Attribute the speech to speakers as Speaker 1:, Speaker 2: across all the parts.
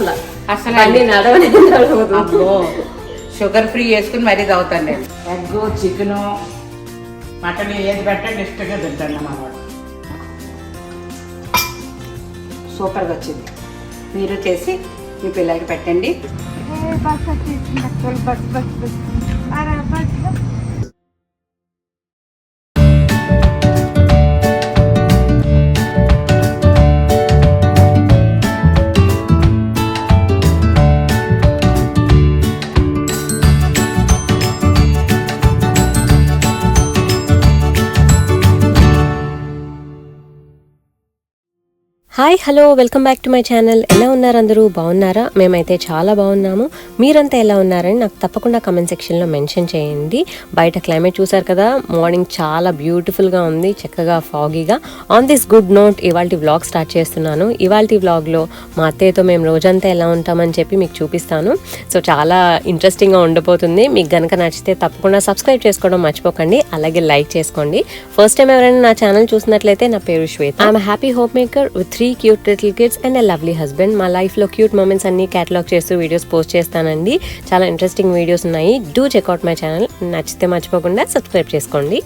Speaker 1: అసలు
Speaker 2: అసలు
Speaker 1: బండి నడవని నడవదు.
Speaker 2: అబ్బో షుగర్ ఫ్రీ చేసుకుని మరీ తాగుతాను నేను. ఎగ్ చికెన్ మటన్ ఏది పెట్టండి ఇష్టంగా తింటాను మా వాడు సూపర్గా వచ్చింది. మీరు చేసి మీ పిల్లలకి పెట్టండి.
Speaker 3: Hi hello welcome back to my channel. ఎలా ఉన్నారు అందరూ? బాగున్నారా? మేమైతే చాలా బాగున్నాము. మీరంతా ఎలా ఉన్నారని నాకు తప్పకుండా కమెంట్ సెక్షన్లో మెన్షన్ చేయండి. బయట క్లైమేట్ చూసారు కదా మార్నింగ్ చాలా బ్యూటిఫుల్గా ఉంది చక్కగా ఫాగీగా ఆన్ దిస్ గుడ్ నోట్ ఇవాళ వ్లాగ్ స్టార్ట్ చేస్తున్నాను. ఇవాళ వ్లాగ్లో మా అత్తయ్యతో మేము రోజంతా ఎలా ఉంటామని చెప్పి మీకు చూపిస్తాను. సో చాలా ఇంట్రెస్టింగ్గా ఉండబోతుంది. మీకు కనుక నచ్చితే తప్పకుండా సబ్స్క్రైబ్ చేసుకోవడం మర్చిపోకండి. అలాగే లైక్ చేసుకోండి. ఫస్ట్ టైం ఎవరైనా నా ఛానల్ చూసినట్లయితే నా పేరు Shweta. I'm happy hope maker with three cute little kids and a lovely husband మా లైఫ్లో క్యూట్ మూమెంట్స్ అన్ని క్యాటలాగ్ చేస్తూ వీడియోస్ పోస్ట్ చేస్తానండి. చాలా ఇంట్రెస్టింగ్ వీడియోస్ ఉన్నాయి. Do check out my channel నచ్చితే మర్చిపోకుండా సబ్స్క్రైబ్ చేసుకోండి.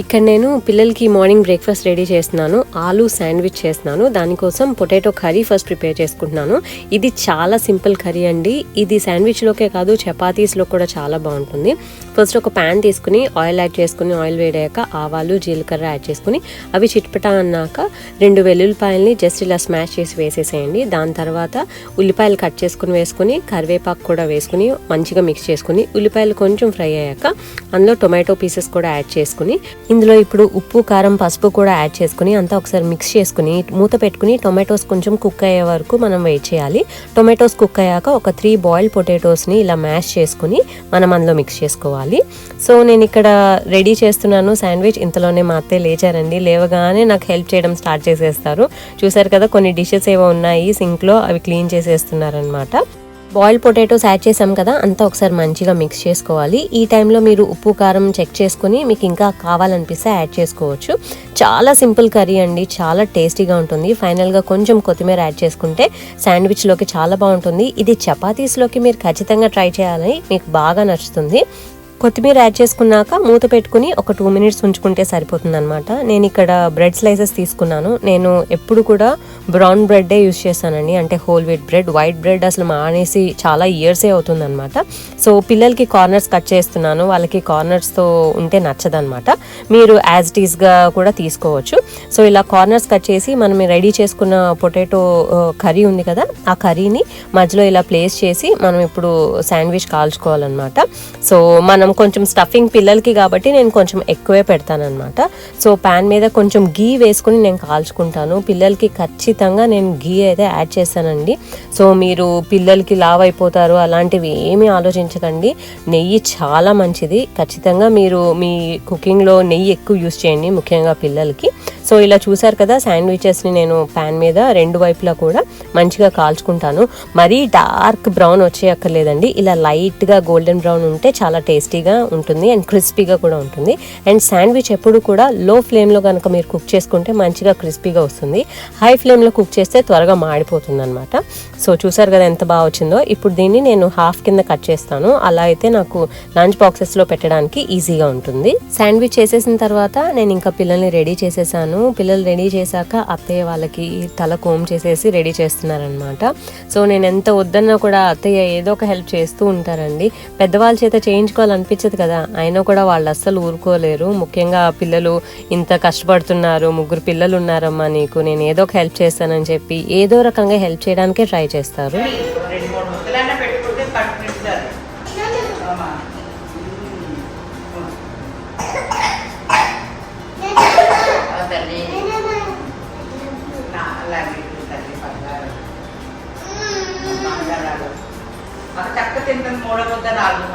Speaker 3: ఇక్కడ నేను పిల్లలకి మార్నింగ్ బ్రేక్ఫాస్ట్ రెడీ చేస్తున్నాను ఆలు శాండ్విచ్ చేస్తున్నాను దానికోసం పొటాటో కర్రీ ఫస్ట్ ప్రిపేర్ చేసుకుంటున్నాను. ఇది చాలా సింపుల్ కర్రీ అండి. ఇది శాండ్విచ్లోకే కాదు చపాతీస్లో కూడా చాలా బాగుంటుంది. ఫస్ట్ ఒక ప్యాన్ తీసుకుని ఆయిల్ యాడ్ చేసుకుని ఆయిల్ వేడాక ఆవాలు జీలకర్ర యాడ్ చేసుకుని అవి చిట్పటా అన్నాక రెండు వెల్లుల్లిపాయల్ని జస్ట్ ఇలా స్మాష్ చేసి వేసేసేయండి. దాని తర్వాత ఉల్లిపాయలు కట్ చేసుకుని వేసుకుని కరివేపాకు కూడా వేసుకుని మంచిగా మిక్స్ చేసుకుని ఉల్లిపాయలు కొంచెం ఫ్రై అయ్యాక అందులో టొమాటో పీసెస్ కూడా యాడ్ చేసుకుని ఇందులో ఇప్పుడు ఉప్పు కారం పసుపు కూడా యాడ్ చేసుకుని అంతా ఒకసారి మిక్స్ చేసుకుని మూత పెట్టుకుని టొమాటోస్ కొంచెం కుక్ అయ్యే వరకు మనం వెయిట్ చేయాలి. టొమాటోస్ కుక్ అయ్యాక ఒక త్రీ బాయిల్డ్ పొటాటోస్ని ఇలా మ్యాష్ చేసుకుని మనం అందులో మిక్స్ చేసుకోవాలి. సో నేను ఇక్కడ రెడీ చేస్తున్నాను శాండ్విచ్ ఇంతలోనే మా అత్తే లేచారండి. లేవగానే నాకు హెల్ప్ చేయడం స్టార్ట్ చేసేస్తారు. చూసారు కదా కొన్ని డిషెస్ ఏవో ఉన్నాయి. సింక్లో అవి క్లీన్ చేసేస్తున్నారనమాట బాయిల్ పొటాటోస్ యాడ్ చేసాం కదా అంతా ఒకసారి మంచిగా మిక్స్ చేసుకోవాలి. ఈ టైంలో మీరు ఉప్పు కారం చెక్ చేసుకుని మీకు ఇంకా కావాలనిపిస్తే యాడ్ చేసుకోవచ్చు. చాలా సింపుల్ కర్రీ అండి చాలా టేస్టీగా ఉంటుంది. ఫైనల్గా కొంచెం కొత్తిమీర యాడ్ చేసుకుంటే శాండ్విచ్లోకి చాలా బాగుంటుంది. ఇది చపాతీస్లోకి మీరు ఖచ్చితంగా ట్రై చేయాలని మీకు బాగా నచ్చుతుంది. కొత్తిమీర యాడ్ చేసుకున్నాక మూత పెట్టుకుని ఒక టూ మినిట్స్ ఉంచుకుంటే సరిపోతుందనమాట నేను ఇక్కడ బ్రెడ్ స్లైసెస్ తీసుకున్నాను. నేను ఎప్పుడు కూడా బ్రౌన్ బ్రెడ్డే యూస్ చేస్తానండి. అంటే whole wheat bread white bread అసలు మానేసి చాలా ఇయర్సే అవుతుందనమాట సో పిల్లలకి కార్నర్స్ కట్ చేస్తున్నాను. వాళ్ళకి కార్నర్స్తో ఉంటే నచ్చదనమాట మీరు యాజ్ టీస్గా కూడా తీసుకోవచ్చు. సో ఇలా కార్నర్స్ కట్ చేసి మనం రెడీ చేసుకున్న పొటాటో కర్రీ ఉంది కదా ఆ కర్రీని మధ్యలో ఇలా ప్లేస్ చేసి మనం ఇప్పుడు శాండ్విచ్ కాల్చుకోవాలన్నమాట. సో మనం కొంచెం స్టఫింగ్ పిల్లలకి కాబట్టి నేను కొంచెం ఎక్కువే పెడతానమాట సో ప్యాన్ మీద కొంచెం గీ వేసుకుని నేను కాల్చుకుంటాను. పిల్లలకి ఖచ్చితంగా నేను గీ అయితే యాడ్ చేస్తానండి సో మీరు పిల్లలకి లావ్ అయిపోతారు అలాంటివి ఏమీ ఆలోచించకండి. నెయ్యి చాలా మంచిది. ఖచ్చితంగా మీరు మీ కుకింగ్లో నెయ్యి ఎక్కువ యూస్ చేయండి ముఖ్యంగా పిల్లలకి. సో ఇలా చూసారు కదా శాండ్విచెస్ని నేను ప్యాన్ మీద రెండు వైపులా కూడా మంచిగా కాల్చుకుంటాను. మరీ డార్క్ బ్రౌన్ వచ్చేయక్కర్లేదండి. ఇలా లైట్గా గోల్డెన్ బ్రౌన్ ఉంటే చాలా టేస్టీ టేస్టీగా ఉంటుంది అండ్ క్రిస్పీగా కూడా ఉంటుంది. అండ్ శాండ్విచ్ ఎప్పుడు కూడా లో ఫ్లేమ్లో కనుక మీరు కుక్ చేసుకుంటే మంచిగా క్రిస్పీగా వస్తుంది. హై ఫ్లేమ్లో కుక్ చేస్తే త్వరగా మాడిపోతుంది అనమాట సో చూసారు కదా ఎంత బాగా వచ్చిందో. ఇప్పుడు దీన్ని నేను హాఫ్ కింద కట్ చేస్తాను. అలా అయితే నాకు లంచ్ బాక్సెస్లో పెట్టడానికి ఈజీగా ఉంటుంది. శాండ్విచ్ చేసేసిన తర్వాత నేను ఇంకా పిల్లల్ని రెడీ చేసేసాను. పిల్లలు రెడీ చేశాక అత్తయ్య వాళ్ళకి తల కోమ్ చేసేసి రెడీ చేస్తున్నారనమాట సో నేను ఎంత వద్దన్నా కూడా అత్తయ్య ఏదో ఒక హెల్ప్ చేస్తూ ఉంటారండి. పెద్దవాళ్ళ చేత అనిపించదు కదా. అయినా కూడా వాళ్ళు అస్సలు ఊరుకోలేరు. ముఖ్యంగా పిల్లలు ఇంత కష్టపడుతున్నారు. ముగ్గురు పిల్లలు ఉన్నారమ్మా నీకు. నేను ఏదో ఒక హెల్ప్ చేస్తానని చెప్పి ఏదో రకంగా హెల్ప్ చేయడానికే ట్రై చేస్తారు.
Speaker 2: చక్క తింటుంది మూడో నాలుగు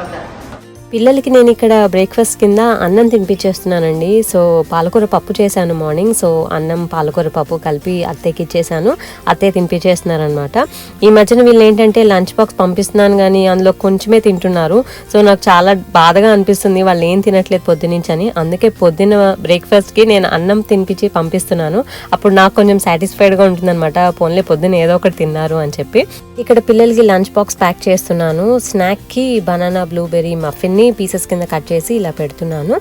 Speaker 3: పిల్లలకి నేను ఇక్కడ బ్రేక్ఫాస్ట్ కింద అన్నం తినిపించేస్తున్నానండి సో పాలకూర పప్పు చేశాను మార్నింగ్ సో అన్నం పాలకూర పప్పు కలిపి అత్తయ్యకి ఇచ్చేసాను అత్తయ్య తినిపించేస్తున్నారనమాట ఈ మధ్యన వీళ్ళు ఏంటంటే లంచ్ బాక్స్ పంపిస్తున్నాను కానీ అందులో కొంచెమే తింటున్నారు. సో నాకు చాలా బాధగా అనిపిస్తుంది. వాళ్ళు ఏం తినట్లేదు పొద్దునుంచి అని. అందుకే పొద్దున బ్రేక్ఫాస్ట్కి నేను అన్నం తినిపించి పంపిస్తున్నాను. అప్పుడు నాకు కొంచెం సాటిస్ఫైడ్గా ఉంటుందన్నమాట. పోన్లే పొద్దున్న ఏదో ఒకటి తిన్నారు అని చెప్పి. ఇక్కడ పిల్లలకి లంచ్ బాక్స్ ప్యాక్ చేస్తున్నాను. స్నాక్కి బనానా బ్లూబెర్రీ మఫిన్ని పీసెస్ కింద కట్ చేసి ఇలా పెడుతున్నాను.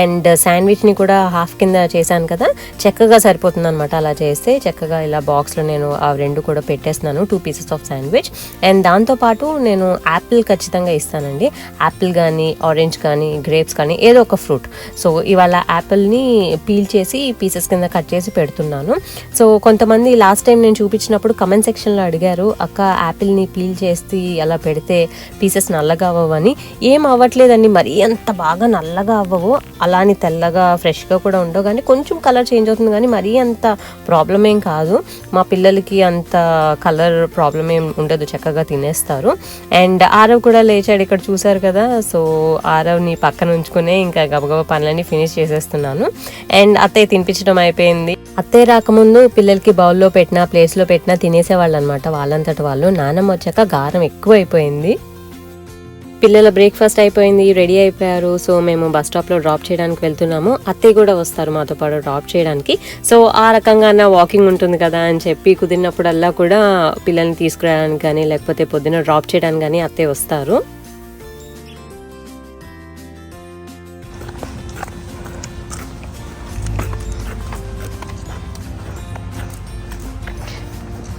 Speaker 3: అండ్ శాండ్విచ్ని కూడా హాఫ్ కింద చేశాను కదా చక్కగా సరిపోతుంది అనమాట అలా చేస్తే. చక్కగా ఇలా బాక్స్లో నేను ఆ రెండు కూడా పెట్టేస్తున్నాను two pieces of sandwich and దాంతోపాటు నేను యాపిల్ ఖచ్చితంగా ఇస్తానండి. యాపిల్ కానీ ఆరెంజ్ కానీ గ్రేప్స్ కానీ ఏదో ఒక ఫ్రూట్. సో ఇవాళ యాపిల్ని పీల్ చేసి పీసెస్ కింద కట్ చేసి పెడుతున్నాను. సో కొంతమంది లాస్ట్ టైం నేను చూపించినప్పుడు కమెంట్ సెక్షన్లో అడిగారు అక్క యాపిల్ని పీల్ చేసి అలా పెడితే పీసెస్ నల్లగా అవ్వవని. ఏం అవ్వట్లేదు. అవ్వట్లేదండి మరీ అంత బాగా నల్లగా అవ్వవు. అలాని తెల్లగా ఫ్రెష్గా కూడా ఉండవు. కానీ కొంచెం కలర్ చేంజ్ అవుతుంది కానీ మరీ అంత ప్రాబ్లం ఏం కాదు. మా పిల్లలకి అంత కలర్ ప్రాబ్లం ఏం ఉండదు. చక్కగా తినేస్తారు. అండ్ ఆరవ్ కూడా లేచాడు ఇక్కడ చూసారు కదా. సో ఆరవ్ని పక్కన ఉంచుకునే ఇంకా గబగబా పనులన్నీ ఫినిష్ చేసేస్తున్నాను. అండ్ అత్తయ్య తినిపించడం అయిపోయింది. అత్తయ్య రాకముందు పిల్లలకి బౌల్లో పెట్టినా ప్లేస్లో పెట్టినా తినేసేవాళ్ళు అనమాట వాళ్ళంతటి వాళ్ళు నానమ్మ వచ్చాక గారం ఎక్కువ అయిపోయింది పిల్లల బ్రేక్ఫాస్ట్ అయిపోయింది రెడీ అయిపోయారు. సో మేము బస్ స్టాప్లో డ్రాప్ చేయడానికి వెళ్తున్నాము. అత్తయ్య కూడా వస్తారు మాతో పాటు డ్రాప్ చేయడానికి. సో ఆ రకంగా వాకింగ్ ఉంటుంది కదా అని చెప్పి కుదిరినప్పుడల్లా కూడా పిల్లల్ని తీసుకురావడానికి కానీ లేకపోతే పొద్దున డ్రాప్ చేయడానికి కానీ అత్తయ్య వస్తారు.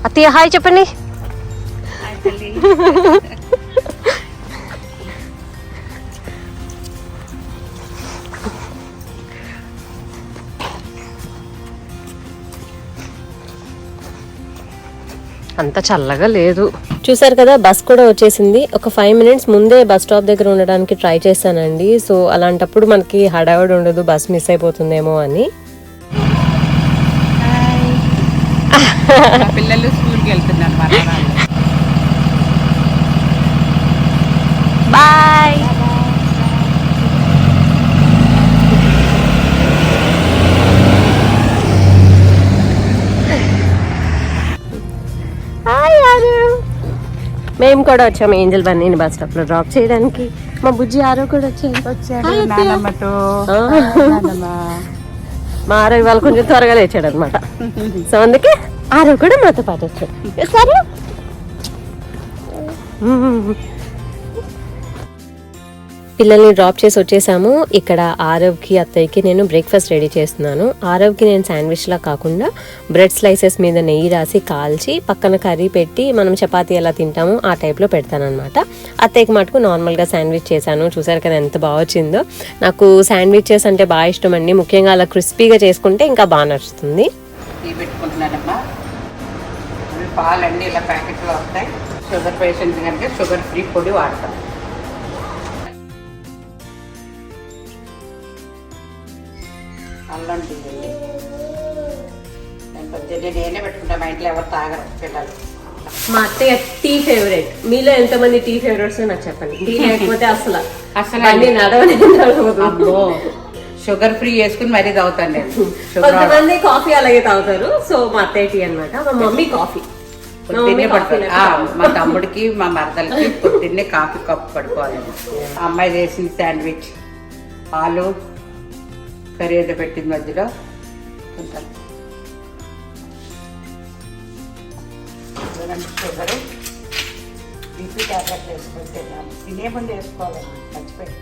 Speaker 3: అత్తయ్య హాయ్ చెప్పండి. అంత చల్లగా లేదు. చూసారు కదా బస్ కూడా వచ్చేసింది. ఒక ఫైవ్ మినిట్స్ ముందే బస్ స్టాప్ దగ్గర ఉండడానికి ట్రై చేశానండి. సో అలాంటప్పుడు మనకి హడావిడి ఉండదు బస్ మిస్ అయిపోతుందేమో అని.
Speaker 2: పిల్లలు స్కూల్కి వెళ్తున్నారు
Speaker 3: బాయ్ మేము కూడా వచ్చాము ఏంజల్ బన్నీని బస్ స్టాప్లో డ్రాప్ చేయడానికి. మా బుజ్జి ఆరో కూడా
Speaker 2: వచ్చాడు
Speaker 3: మా ఆరో ఇవాళ కొంచెం త్వరగా లేచాడు అనమాట సో అందుకే ఆరో కూడా మాతో పాటు వచ్చాడు. సరే పిల్లల్ని డ్రాప్ చేసి వచ్చేసాము. ఇక్కడ ఆరవ్కి అత్తయ్యకి నేను బ్రేక్ఫాస్ట్ రెడీ చేస్తున్నాను. ఆరవ్కి నేను శాండ్విచ్లా కాకుండా బ్రెడ్ స్లైసెస్ మీద నెయ్యి రాసి కాల్చి పక్కన కర్రీ పెట్టి మనం చపాతీ ఎలా తింటామో ఆ టైప్లో పెడతానమాట అత్తయ్యకి మటుకు నార్మల్గా శాండ్విచ్ చేశాను. చూసారు కదా ఎంత బాగా వచ్చిందో. నాకు శాండ్విచెస్ అంటే బాగా ఇష్టం అండి. ముఖ్యంగా అలా క్రిస్పీగా చేసుకుంటే ఇంకా బాగా నచ్చుతుంది.
Speaker 2: పెట్టుకుంటున్నానమ్మా. పాలన్నీ ఇలా ప్యాకెట్లో వస్తాయి. షుగర్ పేషెంట్స్ కనుక షుగర్ ఫ్రీ పొడి వాడతాం. అల్లం టీ అండి నేను పొద్దున్నే నేనే పెట్టుకుంటా మా ఇంట్లో ఎవరు తాగరు పిల్లలు.
Speaker 3: మా అత్తయ్య టీ ఫేవరెట్. మీలో ఎంతమంది టీ ఫేవరెట్స్ నాకు చెప్పండి. టీ లేకపోతే అసలు
Speaker 2: అసలు
Speaker 3: బండి నడవనే నడవదు.
Speaker 2: అబ్బో షుగర్ ఫ్రీ వేసుకుని మరీ తాగుతాను నేను.
Speaker 3: కొంతమంది కాఫీ అలాగే తాగుతారు. సో మా అత్తయ్య టీ అనమాట మా మమ్మీ కాఫీ. మా
Speaker 2: పొద్దున్నే తమ్ముడికి మా మరదలకి పొద్దున్నే కాఫీ కప్పు పడుకోవాలి. అమ్మాయి చేసిన శాండ్విచ్. పాలు కర్రీ పెట్టిన పెట్టింది మధ్యలో. ఉంటాను చూడండి. బీపీ టాబ్లెట్లు వేసుకొని తిన్నాను. తినే ముందు వేసుకోవాలి మర్చిపోయి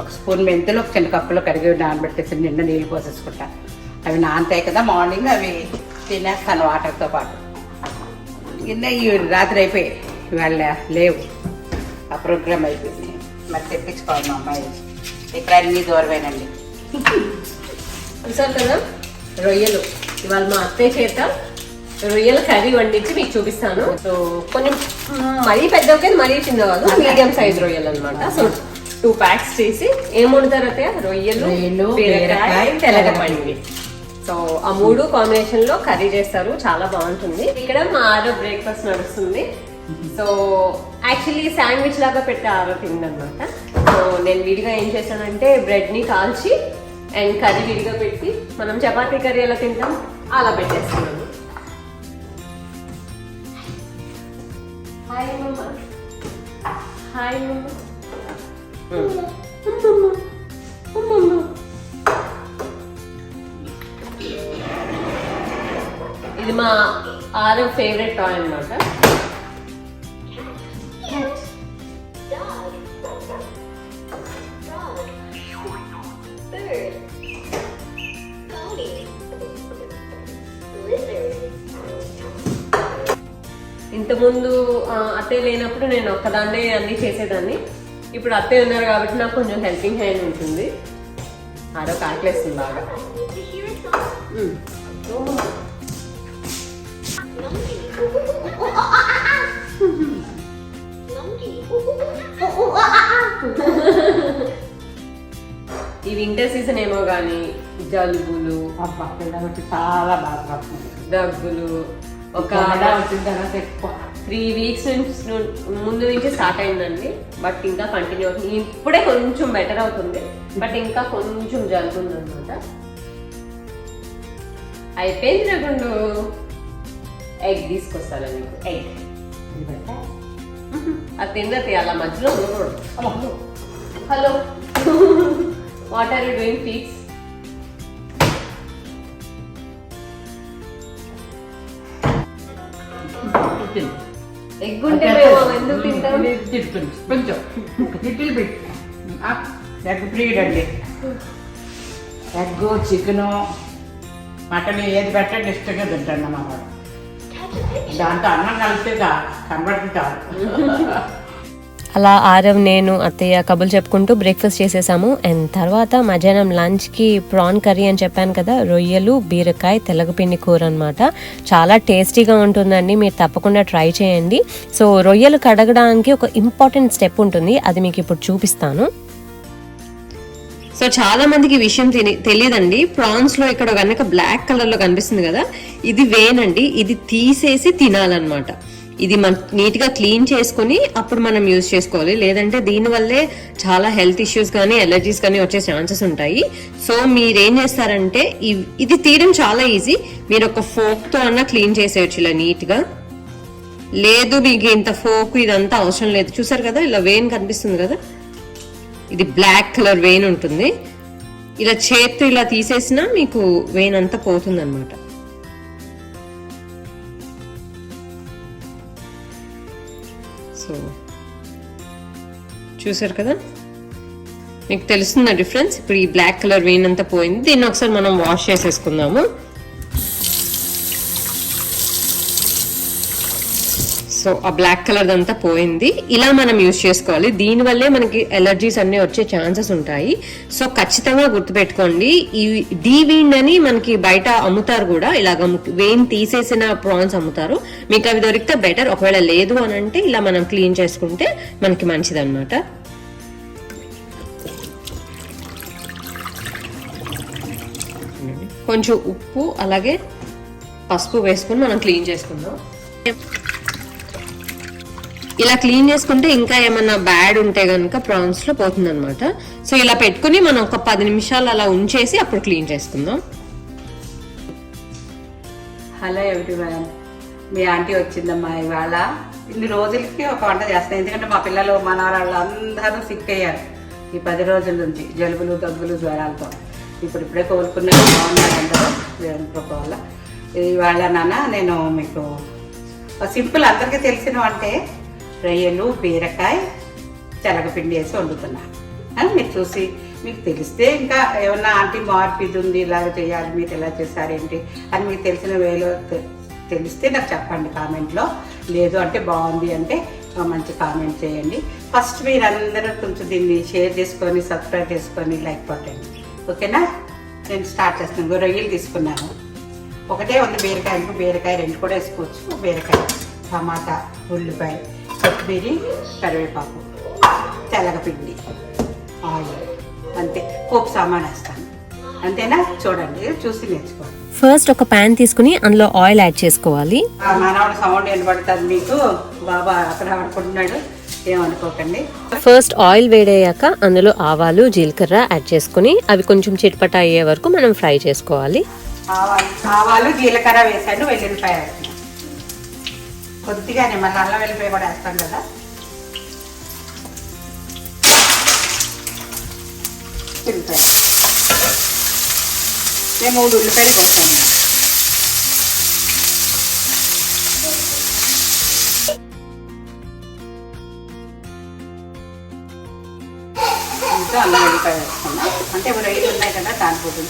Speaker 2: ఒక స్పూన్ మెంతులు ఒక చిన్న కప్పులో కరిగి నానబెట్టేసి నిండా నీళ్ళు పోసేసుకుంటా. అవి నానతాయి కదా మార్నింగ్ అవి తినేస్తాను వాటర్తో పాటు. కింద ఈ రాత్రి అయిపోయి ఇవాళ లేవు. ఆ ప్రోగ్రామ్ అయిపోయింది. మరి తెప్పించుకోవాలి మా అమ్మాయి ఇక్కడ అన్ని దూరమేనండి
Speaker 3: చూసారు కదా? రొయ్యలు. ఇవాళ మా అత్తయ్య చేత రొయ్యల కర్రీ వండించి మీకు చూపిస్తాను. సో కొంచెం మరీ పెద్ద కాదు మరీ చిన్న కాదు మీడియం సైజ్ రొయ్యలు అనమాట సో టూ ప్యాక్స్ చేసి ఏం వండుతారు అత్తయ్య? రొయ్యలు బీరకాయ సో ఆ మూడు కాంబినేషన్లో కర్రీ చేస్తారు. చాలా బాగుంటుంది. ఇక్కడ మా ఆరో బ్రేక్ఫాస్ట్ నడుస్తుంది. సో యాక్చువల్లీ శాండ్విచ్ లాగా పెట్టే ఆరో తిందనమాట సో నేను విడిగా ఏం చేశానంటే బ్రెడ్ని కాల్చి అండ్ కర్రీ విడిగా పెట్టి మనం చపాతీ కర్రీ ఎలా తింటాం అలా పెట్టేస్తున్నాను హాయ్ మమ్మ హాయ్ మమ్మ ఇది మా ఆరో ఫేవరెట్ టాయ్ అనమాట ఇంతకుముందు అత్తయ్య లేనప్పుడు నేను ఒక్కదాన్నే అన్ని చేసేదాన్ని. ఇప్పుడు అత్తయ్య ఉన్నారు కాబట్టి నాకు కొంచెం హెల్పింగ్ హ్యాండ్ ఉంటుంది. ఆరో కాకలేస్తుంది బాగా. ఈ వింటర్ సీజన్ ఏమో కానీ జలుబులు
Speaker 2: అబ్బా చాలా బాధపడుతుంది
Speaker 3: దగ్గులు ఒక
Speaker 2: వచ్చిన తర్వాత ఎక్కువ.
Speaker 3: త్రీ వీక్స్ నుంచి ముందు నుంచి స్టార్ట్ అయిందండి. బట్ ఇంకా కంటిన్యూ అవుతుంది. ఇప్పుడే కొంచెం బెటర్ అవుతుంది. బట్ ఇంకా కొంచెం జరుగుతుంది అనమాట అయిపోయింది రగుండు ఎగ్ తీసుకొస్తాను మీకు ఎగ్? అది తిన్నది అలా మధ్యలో hello. What are you doing feets
Speaker 2: తిను.
Speaker 3: ఎగ్ ఉంటే ఎందుకు తింటాం?
Speaker 2: తింటుంది. కొంచెం లిటిల్ బిట్. ఎగ్ ఫ్రీడ్ అండి. ఎగ్ చికెను మటన్ ఏది పెట్టండి ఇష్టంగా తింటాను వాడు దాంతో అన్నం కలిపితే కా- కనబడితే చాలు.
Speaker 3: అలా ఆరవ్ నేను అత్తయ్య కబులు చెప్పుకుంటూ బ్రేక్ఫాస్ట్ చేసేసాము. అండ్ తర్వాత మధ్యాహ్నం లంచ్కి ప్రాన్ కర్రీ అని చెప్పాను కదా రొయ్యలు బీరకాయ తెల్లగపిండి కూర అనమాట చాలా టేస్టీగా ఉంటుందండి మీరు తప్పకుండా ట్రై చేయండి. సో రొయ్యలు కడగడానికి ఒక ఇంపార్టెంట్ స్టెప్ ఉంటుంది అది మీకు ఇప్పుడు చూపిస్తాను. సో చాలా మందికి విషయం తెలి- తెలియదండి. ప్రాన్స్లో ఇక్కడ కనుక బ్లాక్ కలర్లో కనిపిస్తుంది కదా ఇది వేనండి ఇది తీసేసి తినాలన్నమాట. ఇది మన నీట్గా క్లీన్ చేసుకుని అప్పుడు మనం యూజ్ చేసుకోవాలి. లేదంటే దీని వల్లే చాలా హెల్త్ ఇష్యూస్ కానీ ఎలర్జీస్ కానీ వచ్చే ఛాన్సెస్ ఉంటాయి. సో మీరేం చేస్తారంటే ఇది తీయడం చాలా ఈజీ. మీరు ఒక ఫోక్తో అన్నా క్లీన్ చేసేయచ్చు ఇలా నీట్గా లేదు మీకు ఇంత ఫోక్ ఇదంతా అవసరం లేదు. చూసారు కదా ఇలా వేన్ కనిపిస్తుంది కదా? ఇది బ్లాక్ కలర్ వెయిన్ ఉంటుంది. ఇలా చేత్తో ఇలా తీసేసినా మీకు వెయిన్ అంతా పోతుంది అనమాట చూసారు కదా? మీకు తెలుస్తుందా డిఫరెన్స్ ఇప్పుడు ఈ బ్లాక్ కలర్ వెయిన్ అంతా పోయింది. దీన్ని ఒకసారి మనం వాష్ చేసేసుకుందాము. సో ఆ బ్లాక్ కలర్ అంతా పోయింది. ఇలా మనం యూజ్ చేసుకోవాలి. దీనివల్లే మనకి ఎలర్జీస్ అన్ని వచ్చే ఛాన్సెస్ ఉంటాయి. సో ఖచ్చితంగా గుర్తుపెట్టుకోండి. ఈ డీవీండ్ అని మనకి బయట అమ్ముతారు కూడా. ఇలాగ వేన్ తీసేసిన ప్రాన్స్ అమ్ముతారు. మీకు అవి దొరికితే బెటర్ ఒకవేళ లేదు అని అంటే ఇలా మనం క్లీన్ చేసుకుంటే మనకి మంచిది అనమాట కొంచెం ఉప్పు అలాగే పసుపు వేసుకుని మనం క్లీన్ చేసుకుందాం. ఇలా క్లీన్ చేసుకుంటే ఇంకా ఏమన్నా బ్యాడ్ ఉంటే కనుక ప్రాన్స్లో పోతుంది అనమాట సో ఇలా పెట్టుకుని మనం ఒక పది నిమిషాలు అలా ఉంచేసి అప్పుడు క్లీన్ చేసుకుందాం.
Speaker 2: హలో ఎవ్రీవన్ మీ ఆంటీ వచ్చిందమ్మా ఇవాళ. ఇన్ని రోజులకి ఒక వంట చేస్తాను. ఎందుకంటే మా పిల్లలు మనవరాళ్ళు అందరూ సిక్ అయ్యారు. ఈ పది రోజుల నుంచి జలుబులు దగ్గులు జ్వరాలతో. ఇప్పుడు ఇప్పుడే కోలుకున్నారు బాగున్నారు అందరూ దేవుని ఇవాళ నాన్న నేను మీకు సింపుల్ అందరికీ తెలిసిన అంటే రొయ్యలు బీరకాయ తెలగపిండి వేసి వండుతున్నాను అని మీరు చూసి మీకు తెలిస్తే ఇంకా ఏమన్నా ఆంటీ మార్పు ఇది ఉంది ఇలా చేయాలి మీరు ఎలా చేశారేంటి అని మీకు తెలిసిన వేలో తె- తెలిస్తే నాకు చెప్పండి కామెంట్లో. లేదు అంటే బాగుంది అంటే మంచి కామెంట్ చేయండి. ఫస్ట్ మీరు అందరూ కొంచెం దీన్ని షేర్ చేసుకొని సబ్స్క్రైబ్ చేసుకొని లైక్ కొట్టండి. ఓకేనా? నేను స్టార్ట్ చేస్తాను. రొయ్యలు తీసుకున్నాను. ఒకటే ఉంది బీరకాయ ఇంకో బీరకాయ రెండు కూడా వేసుకోవచ్చు. బీరకాయ టమాటా ఉల్లిపాయ. కొత్తిమీర కరివేపాకు తెల్లగపిండి ఆయిల్. అంతే. పోపు సామాన్ వేస్తాను. అంతేనా? చూడండి. చూసి నేర్చుకోండి.
Speaker 3: ఫస్ట్ ఒక ప్యాన్ తీసుకుని అందులో ఆయిల్ యాడ్ చేసుకోవాలి.
Speaker 2: మనవాడు సౌండ్ వినబడుతుంది మీకు? బాబా అక్కడ ఆడుకుంటున్నాడు. ఏమనుకోకండి
Speaker 3: ఫస్ట్ ఆయిల్ వేడయ్యాక అందులో ఆవాలు జీలకర్ర యాడ్ చేసుకుని అవి కొంచెం చిట్పట అయ్యే వరకు మనం ఫ్రై చేసుకోవాలి.
Speaker 2: ఆవాలు జీలకర్ర వేసాను. వెల్లుల్లిపాయ కొద్దిగానే మళ్ళీ అల్లం వెల్లిపాయ కూడా వేస్తాం కదా. ఉల్లిపాయ. మేము మూడు ఉల్లిపాయలు కోసాను ఇంకా అల్లం వెల్లిపాయ వేసుకున్నాం. అంటే ఇప్పుడు రైలు ఉన్నాయి కదా దాని పొద్దు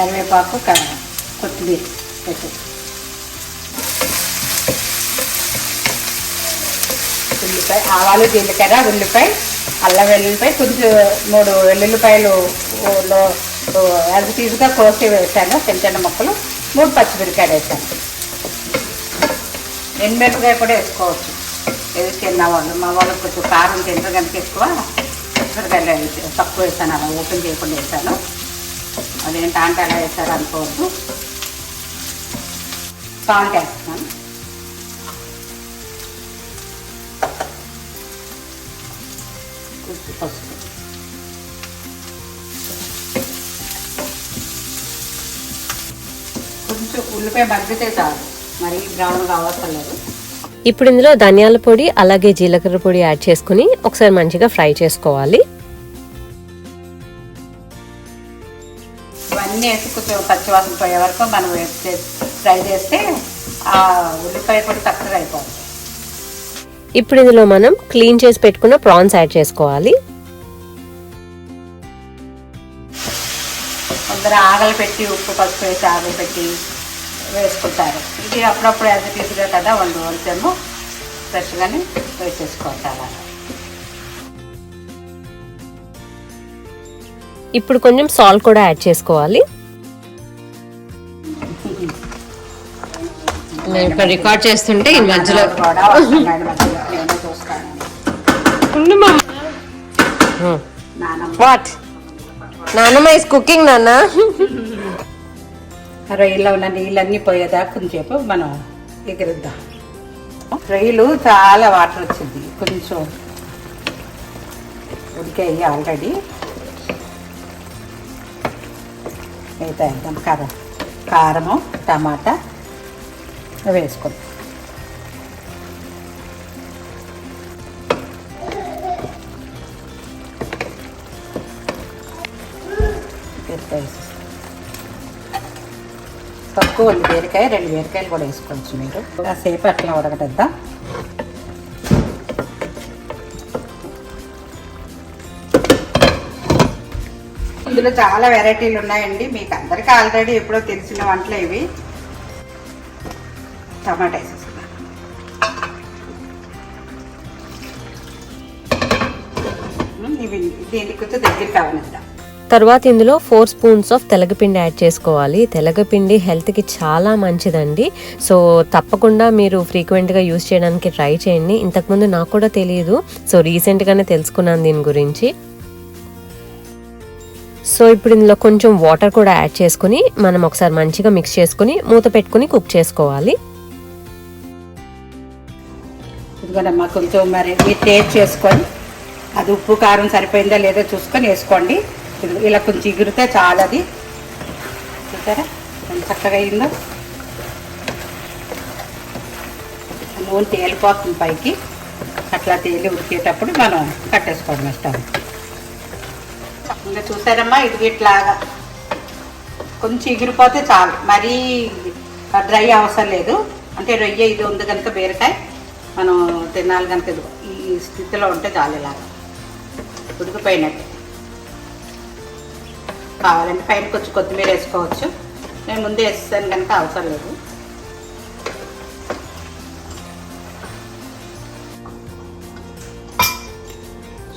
Speaker 2: కరివేపాకు కొత్తిమీర ఉల్లిపాయ ఆవాలు జీలకర్ర ఉల్లిపాయ అల్లం వెల్లుల్లిపాయ కొంచెం మూడు వెల్లుల్లిపాయలు లో యాజ్ తీసుగా కోసి వేసాను చిన్న చిన్న ముక్కలు మూడు పచ్చిమిరకాయలు వేసాను. ఎండుమిరపకాయ కూడా వేసుకోవచ్చు. ఏది చిన్న వాళ్ళు మా వాళ్ళు కొంచెం కారం తింటారు కనుక ఎక్కువ పచ్చిమిరకాయలు వేసి- తక్కువ వేసాను అలా ఓపెన్ చేయకుండా వేసాను. అదేంటి అంటే అలా వేసారు అనుకోవద్దు. సాల్ట్ వేస్తున్నాను. ఉప్పు పసుపు. కొంచెం ఉల్లిపాయ మగ్గితే చాలు. మరి బ్రౌన్ కావసరం లేదు
Speaker 3: ఇప్పుడు ఇందులో ధనియాల పొడి అలాగే జీలకర్ర పొడి యాడ్ చేసుకుని ఒకసారి మంచిగా ఫ్రై చేసుకోవాలి.
Speaker 2: ఇవన్నీ వేసి కొంచెం పచ్చివాసన పోయే వరకు మనం వేస్తే ఫ్రై చేస్తే ఆ ఉల్లిపాయ కూడా చక్కగా అయిపోతుంది.
Speaker 3: ఇప్పుడు ఇందులో మనం క్లీన్ చేసి పెట్టుకున్న ప్రాన్స్ యాడ్ చేసుకోవాలి.
Speaker 2: కొందరు ఆగలు పెట్టి ఉప్పు పసుపు వేసి ఆగలు పెట్టి వేసుకుంటారు. ఇది అప్పుడప్పుడు యాజ్ తీసుగా కదా వండు వండుతాము ఫ్రెష్గానే వేసేసుకోవచ్చు అలా
Speaker 3: ఇప్పుడు కొంచెం సాల్ట్ కూడా యాడ్ చేసుకోవాలి. నేను ఇక్కడ రికార్డ్ చేస్తుంటే ఈ మధ్యలో
Speaker 2: నానమ్మ
Speaker 3: వాట్ నాన్నమ్మ ఇస్ కుకింగ్ నాన్న.
Speaker 2: రొయ్యలో ఉన్న నీళ్ళన్నీ పోయేదాకా కొంచెంసేపు మనం ఎగిరిద్దాం. రొయ్యలు చాలా వాటర్ వచ్చింది. కొంచెం ఉడికాయి ఆల్రెడీ మిగతా వేద్దాం కారం. కారము టమాటా. వేసుకుందాం బీరకాయ తక్కువ ఉంది బీరకాయ రెండు బీరకాయలు కూడా వేసుకోవచ్చు మీరు. కాసేపు అట్లా ఉడకటద్దాం ఇందులో చాలా వెరైటీలు ఉన్నాయండి. మీకు అందరికీ ఆల్రెడీ ఎప్పుడో తెలిసిన వంటలు ఇవి. టమాటా వేసేసుకున్నాను ఇవి దీనికి కొంచెం దగ్గరికి అవనిద్దాం.
Speaker 3: తర్వాత ఇందులో ఫోర్ స్పూన్స్ ఆఫ్ తెలగపిండి యాడ్ చేసుకోవాలి. తెలగపిండి హెల్త్కి చాలా మంచిదండి. సో తప్పకుండా మీరు ఫ్రీక్వెంట్గా యూస్ చేయడానికి ట్రై చేయండి. ఇంతకుముందు నాకు కూడా తెలియదు సో రీసెంట్గానే తెలుసుకున్నాను దీని గురించి. సో ఇప్పుడు ఇందులో కొంచెం వాటర్ కూడా యాడ్ చేసుకుని మనం ఒకసారి మంచిగా మిక్స్ చేసుకుని మూత పెట్టుకుని కుక్ చేసుకోవాలి.
Speaker 2: ఇదిగోనమ్మా కొంచెం మరి మీరు టేస్ట్ చేసుకొని అది ఉప్పు కారం సరిపోయిందా లేదో చూసుకొని వేసుకోండి. ఇలా కొంచెం ఎగిరితే చాలా అది. చూసారా? ఎంత చక్కగా అయిందో. నూనె తేలిపోతుంది పైకి. అట్లా తేలి ఉడికేటప్పుడు మనం కట్టేసుకోవడం ఇష్టం ఇంకా చూసారమ్మా ఇది ఇట్లాగా. కొంచెం ఎగిరిపోతే చాలు. మరీ డ్రై అవసరం లేదు. అంటే రొయ్య ఇది ఉంది కనుక బీరకాయ. మనం తినాలి కనుక ఇది ఈ స్థితిలో ఉంటే చాలు ఇలాగా ఉడికిపోయినట్టు. కావాలంటే పైన కొంచెం కొత్తిమీర వేసుకోవచ్చు. నేను ముందే వేస్తాను కనుక అవసరం లేదు.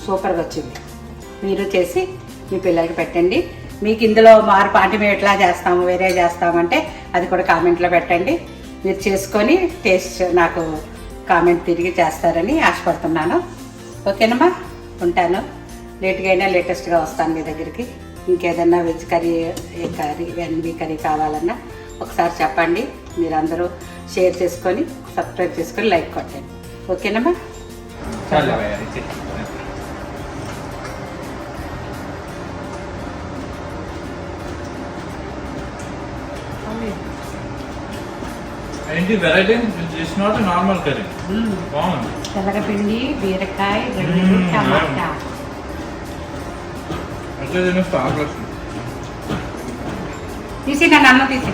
Speaker 2: సూపర్గా వచ్చింది. మీరు చేసి మీ పిల్లలకి పెట్టండి. మీకు ఇందులో మార్పు అంటే మేము ఎట్లా చేస్తాము వేరే చేస్తామంటే అది కూడా కామెంట్లో పెట్టండి. మీరు చేసుకొని టేస్ట్ నాకు కామెంట్ తిరిగి చేస్తారని ఆశపడుతున్నాను. ఓకేనమ్మా? ఉంటాను. లేట్గా అయినా లేటెస్ట్గా వస్తాను మీ దగ్గరికి. ఇంకేదన్నా వెజ్ కర్రీ ఏ కర్రీ ఎన్బీ కర్రీ కావాలన్నా ఒకసారి చెప్పండి. మీరందరూ షేర్ చేసుకొని సబ్స్క్రైబ్ చేసుకొని లైక్ కొట్టండి. ఓకేనమ్మా?
Speaker 4: చాలా ఏంటి? Variety? It's not normal curry బాగుంది.
Speaker 2: తెల్లగపిండి బీరకాయ
Speaker 4: గంజలు,
Speaker 2: టమాటా.
Speaker 4: అట్లే ఆకలి
Speaker 2: తీసి నన్ను అన్నం తీసి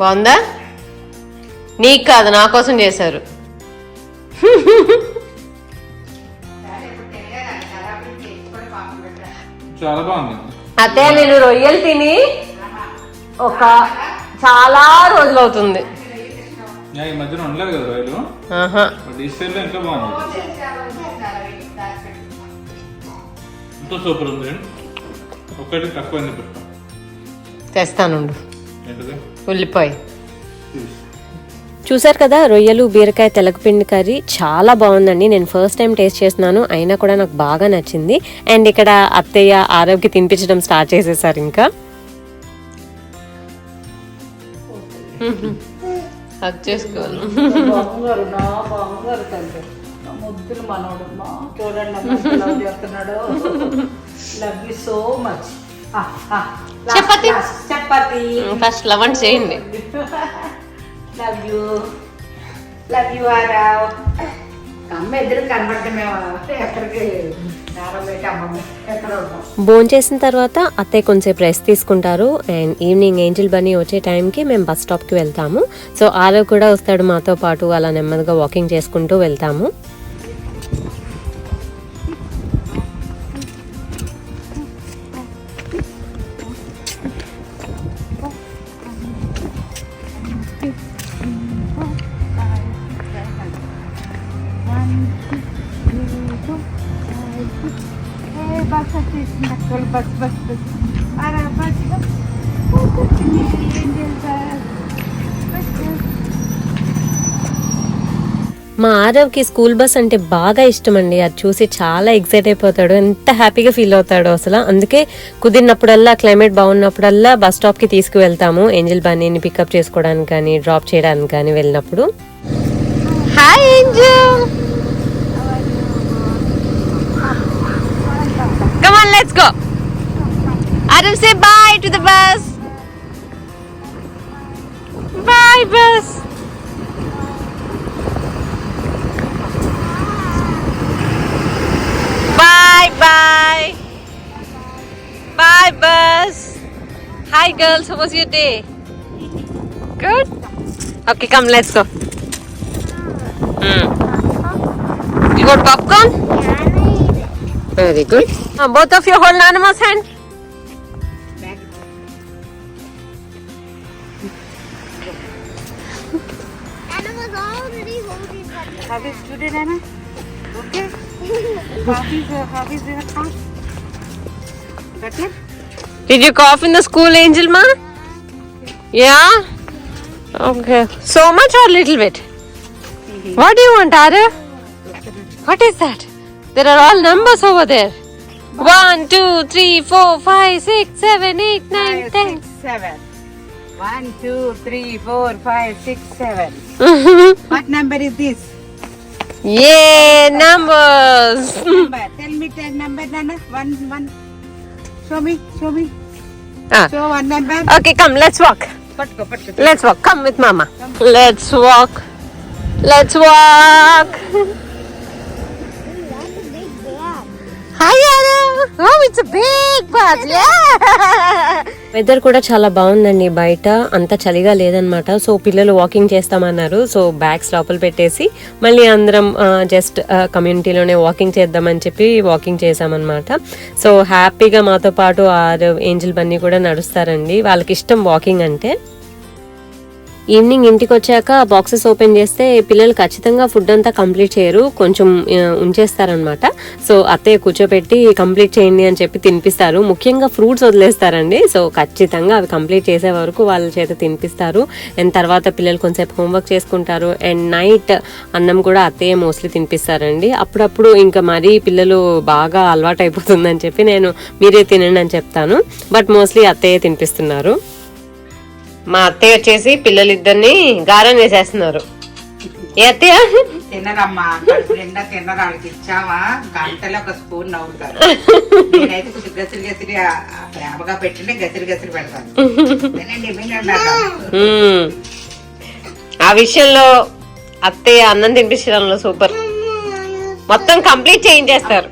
Speaker 3: బాగుందా? నీకు కాదు నా కోసం చేశారు.
Speaker 4: చాలా బాగుంది.
Speaker 3: అత్తయ్య నేను రొయ్యలు తిని ఒక చాలా రోజులు అవుతుంది
Speaker 4: యా, ఈ మధ్యన ఉండలేదు కదా రైలు?
Speaker 3: ఆహా.
Speaker 4: బట్ ఈ స్టైల్లో ఇంకా బాగుంది. ఎంతో సూపర్ ఉంది పెట్టాం
Speaker 3: తెస్తానుండు.
Speaker 4: ఏంటిది?
Speaker 3: ఉల్లిపాయ. చూసారు కదా రొయ్యలు బీరకాయ తెలగపిండి కర్రీ చాలా బాగుందండి. నేను ఫస్ట్ టైం టేస్ట్ చేస్తున్నాను. అయినా కూడా నాకు బాగా నచ్చింది. అండ్ ఇక్కడ అత్తయ్య ఆరోగ్య తినిపించడం స్టార్ట్ చేసేసారు ఇంకా. హక్ చేసుకోవాలి.
Speaker 2: బంగారు నా బంగారు తండ్రి. నా ముద్దులు మనోడు మా చూడండి చేస్తున్నాడు. Love you so much
Speaker 3: chapati.
Speaker 2: Chapati.
Speaker 3: First లవన్ చేయండి.
Speaker 2: Love you love you Aarav. అమ్మ ఎదురు కనబడటమే ఎక్కడికి?
Speaker 3: భోంచేసిన తర్వాత అత్తయ్య కొంచెంసేపు రెస్ట్ తీసుకుంటారు. అండ్ ఈవినింగ్ ఏంజిల్ బనీ వచ్చే టైంకి మేము బస్ స్టాప్కి వెళ్తాము. సో ఆలో కూడా వస్తాడు మాతో పాటు. అలా నెమ్మదిగా వాకింగ్ చేసుకుంటూ వెళ్తాము. మా స్కూల్ బస్ అంటే బాగా ఇష్టం అండి అది చూసి చాలా ఎక్సైట్ అయిపోతాడు ఎంత హ్యాపీగా ఫీల్ అవుతాడు అసలు అందుకే కుదిరినప్పుడల్లా క్లైమేట్ బాగున్నప్పుడల్లా బస్ స్టాప్కి తీసుకువెళ్తాము ఏంజల్ బన్నీని పికప్ చేసుకోవడానికి కానీ డ్రాప్ చేయడానికి కానీ వెళ్ళినప్పుడు hi angel Come on, let's go. Adam, say bye to the bus. Bye, bus. Bye, bye. Bye, bus. Hi, girls. How was your day? Good. Okay, come, let's go. Hmm. You got popcorn? Very good. Uh, both of you hold Nana's hand.
Speaker 5: Anna was already holding something.
Speaker 2: How is today, Nana? Okay.
Speaker 3: Did you cough in the school, Angel Ma? Yeah? Okay. So much or little bit? What do you want, Ada? What is that? There are all numbers over there. 1, 2, 3, 4, 5, 6, 7,
Speaker 2: 8,
Speaker 3: 9,
Speaker 2: 10. 7. 1, 2, 3, 4, 5, 6, 7. what number is this?
Speaker 3: Yeah, numbers.
Speaker 2: Number. Tell me the number, Nana. One, one. Show me, show me.
Speaker 3: Ah.
Speaker 2: Show one number.
Speaker 3: Okay, come, let's walk. Let's walk. Come with Mama. Let's walk. Let's walk. Hi, Adam. Oh, it's a big bus. Yeah. Weather కూడా చాలా బాగుందండి బయట. అంత చలిగా లేదనమాట so పిల్లలు walking చేస్తామన్నారు. So bags లోపల పెట్టేసి మళ్ళీ అందరం జస్ట్ కమ్యూనిటీలోనే వాకింగ్ చేద్దామని చెప్పి వాకింగ్ చేసామన్నమాట. సో హ్యాపీగా మాతో పాటు ఆరు ఏంజిల్ బన్నీ కూడా నడుస్తారండి. వాళ్ళకి ఇష్టం వాకింగ్ అంటే. ఈవినింగ్ ఇంటికి వచ్చాక బాక్సెస్ ఓపెన్ చేస్తే పిల్లలు ఖచ్చితంగా ఫుడ్ అంతా కంప్లీట్ చేయరు కొంచెం ఉంచేస్తారనమాట సో అత్తయ్య కూర్చోపెట్టి కంప్లీట్ చేయండి అని చెప్పి తినిపిస్తారు. ముఖ్యంగా ఫ్రూట్స్ వదిలేస్తారండి. సో ఖచ్చితంగా అవి కంప్లీట్ చేసే వరకు వాళ్ళ చేత తినిపిస్తారు. అండ్ తర్వాత పిల్లలు కొంచెంసేపు హోంవర్క్ చేసుకుంటారు. అండ్ నైట్ అన్నం కూడా అత్తయ్య మోస్ట్లీ తినిపిస్తారండి. అప్పుడప్పుడు ఇంకా మరీ పిల్లలు బాగా అలవాటు అయిపోతుందని చెప్పి నేను మీరే తినండి అని చెప్తాను. బట్ మోస్ట్లీ అత్తయ్య తినిపిస్తున్నారు. మా అత్తయ్య వచ్చేసి పిల్లలిద్దరిని గారం వేసేస్తున్నారు. ఏ అత్తయ్య?
Speaker 2: తినరమ్మా కడుపు నిండా తినరు వాళ్ళకి ఇచ్చావా? గంటలో ఒక స్పూన్ నవ్వుతారు. నేనైతే కొంచెం గసిరి గసిరి ఆ- ఆ ప్రేమగా పెట్టింటే గసిరి గసిరి పెడతాను. తినండి వినండి
Speaker 3: మ్మ్. ఆ విషయంలో అత్తయ్య అన్నం తినిపించడంలో సూపర్. మొత్తం కంప్లీట్ చేయించేస్తారు.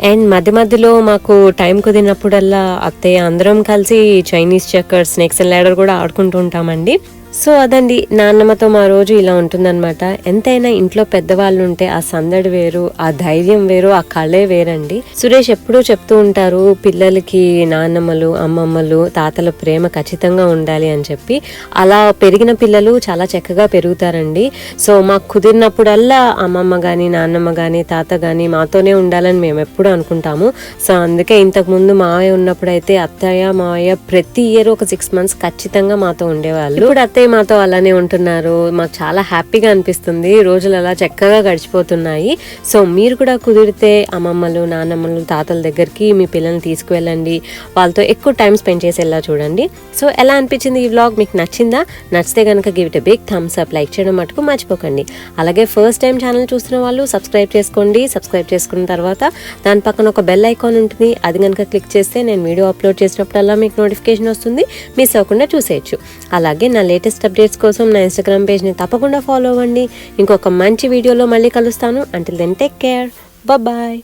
Speaker 3: అండ్ మధ్య మధ్యలో మాకు టైం కుదిరినప్పుడల్లా అత్తయ్య అందరం కలిసి Chinese checker snakes and ladder కూడా ఆడుకుంటూ ఉంటామండి. సో అదండి నాన్నమ్మతో మా రోజు ఇలా ఉంటుందన్నమాట. ఎంతైనా ఇంట్లో పెద్దవాళ్ళు ఉంటే ఆ సందడి వేరు ఆ ధైర్యం వేరు ఆ కళే వేరండి. సురేష్ ఎప్పుడూ చెప్తూ ఉంటారు పిల్లలకి నాన్నమ్మలు అమ్మమ్మలు తాతల ప్రేమ ఖచ్చితంగా ఉండాలి అని చెప్పి. అలా పెరిగిన పిల్లలు చాలా చక్కగా పెరుగుతారండి. సో మాకు కుదిరినప్పుడల్లా అమ్మమ్మ కానీ నాన్నమ్మ కానీ తాత కానీ మాతోనే ఉండాలని మేము ఎప్పుడూ అనుకుంటాము. సో అందుకే ఇంతకు ముందు మావయ్య ఉన్నప్పుడైతే అత్తయ్య మావయ్య ప్రతి ఇయర్ ఒక సిక్స్ మంత్స్ ఖచ్చితంగా మాతో ఉండేవాళ్ళు. ఇప్పుడు అత్తయ్య మాతో అలానే ఉంటున్నారు. మాకు చాలా హ్యాపీగా అనిపిస్తుంది. రోజులు అలా చక్కగా గడిచిపోతున్నాయి. సో మీరు కూడా కుదిరితే అమ్మమ్మలు నాన్నమ్మలు తాతల దగ్గరికి మీ పిల్లల్ని తీసుకువెళ్ళండి. వాళ్ళతో ఎక్కువ టైం స్పెండ్ చేసేలా చూడండి. సో ఎలా అనిపించింది ఈ వ్లాగ్? మీకు నచ్చిందా? నచ్చితే కనుక give it big thumbs up. Like చేయడం మటుకు మర్చిపోకండి. అలాగే ఫస్ట్ టైం ఛానల్ చూస్తున్న వాళ్ళు సబ్స్క్రైబ్ చేసుకోండి. సబ్స్క్రైబ్ చేసుకున్న తర్వాత దాని పక్కన ఒక బెల్ ఐకాన్ ఉంటుంది. అది కనుక క్లిక్ చేస్తే నేను వీడియో అప్లోడ్ చేసినప్పుడల్లా మీకు నోటిఫికేషన్ వస్తుంది. మిస్ అవ్వకుండా చూసేయచ్చు. అలాగే నా లేటెస్ట్ లేటెస్ట్ అప్డేట్స్ కోసం నా ఇన్స్టాగ్రామ్ పేజ్ని తప్పకుండా ఫాలో అవ్వండి. ఇంకొక మంచి వీడియోలో మళ్ళీ కలుస్తాను. Until then take care bye